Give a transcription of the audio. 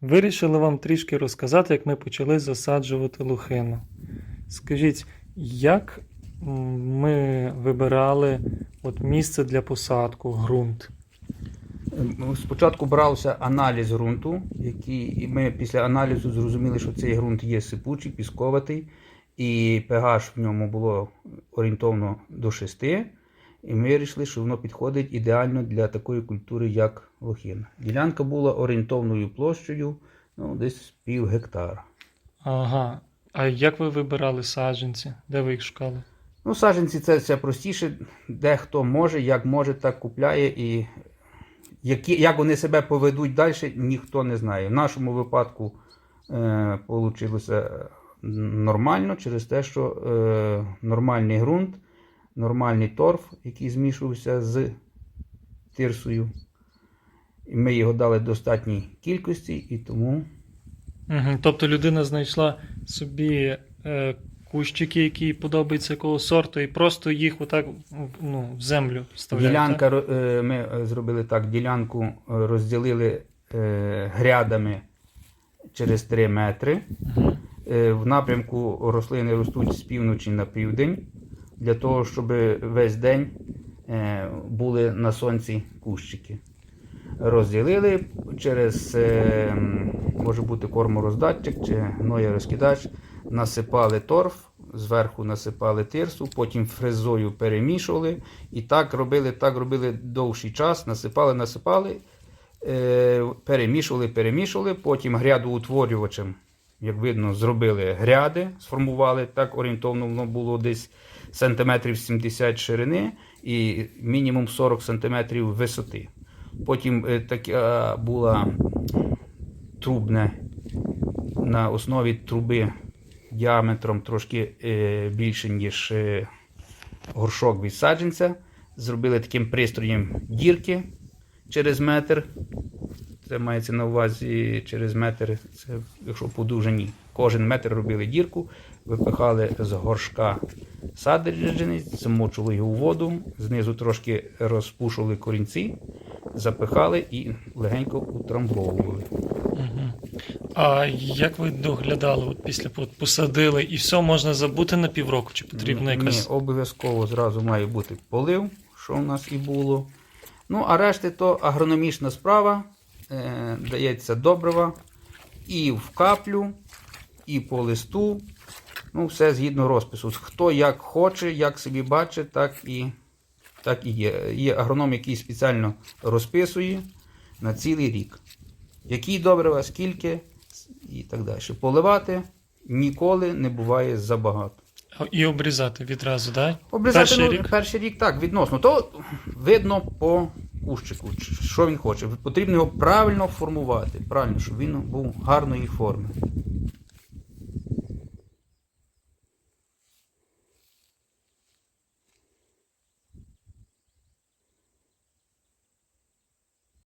Вирішили вам трішки розказати, як ми почали засаджувати лухину. Скажіть, як ми вибирали от місце для посадку, ґрунт? Ну, Спочатку брався аналіз ґрунту, який і ми після аналізу зрозуміли, що цей ґрунт є сипучий, пісковатий, і pH в ньому було орієнтовно до 6. І ми вирішили, що воно підходить ідеально для такої культури, як лохина. Ділянка була орієнтовною площею ну, десь пів гектара. Ага. А як ви вибирали саджанці? Де ви їх шукали? Ну, саджанці це, це простіше, де хто може, як може, так купляє. І які, як вони себе поведуть далі, ніхто не знає. В нашому випадку е, вийшло нормально через те, що е, нормальний ґрунт, нормальний торф, який змішувався з тирсою. І ми його дали в достатній кількості, і тому Угу. Тобто людина знайшла собі е, кущики, які подобаються якого сорту, і просто їх отак ну, в землю вставляє. Ділянка ро- е, ми е, зробили так: ділянку е, розділили е, грядами через 3 метри. Угу. Е, В напрямку рослини ростуть з півночі на південь, для того, щоб весь день е, були на сонці кущики. Розділили через, е, може бути кормороздатчик чи гноєрозкидач, насипали торф, зверху насипали тирсу, потім фрезою перемішували. І так робили, так робили довший час, насипали, насипали, е, перемішували, перемішували, потім грядоутворювачем, як видно, зробили гряди, сформували так орієнтовно, воно було десь сантиметрів 70 ширини і мінімум 40 сантиметрів висоти. Потім е, така була трубне на основі труби діаметром трошки е, більше, ніж е, горшок від саджанця. Зробили таким пристроєм дірки через метр. Це мається на увазі через метр, це якщо по довжині. Кожен метр робили дірку, випихали з горшка саджанець, замочували його у воду, знизу трошки розпушували корінці, запихали і легенько утрамбовували. А як ви доглядали от після посадили і все можна забути на півроку? Чи потрібно якось. Ні, обов'язково зразу має бути полив, що в нас і було. Ну, а решти то агрономічна справа. Е, дається добрива і в каплю, і по листу. Ну, все згідно розпису. Хто як хоче, як собі бачить, так і, так і є. Є агроном, який спеціально розписує на цілий рік. Які добрива, скільки і так далі. Поливати ніколи не буває забагато. І обрізати відразу, так? Обрізати Перший ну, рік? перший рік так, відносно. То видно по кущику, що він хоче. Потрібно його правильно формувати, правильно, щоб він був гарної форми.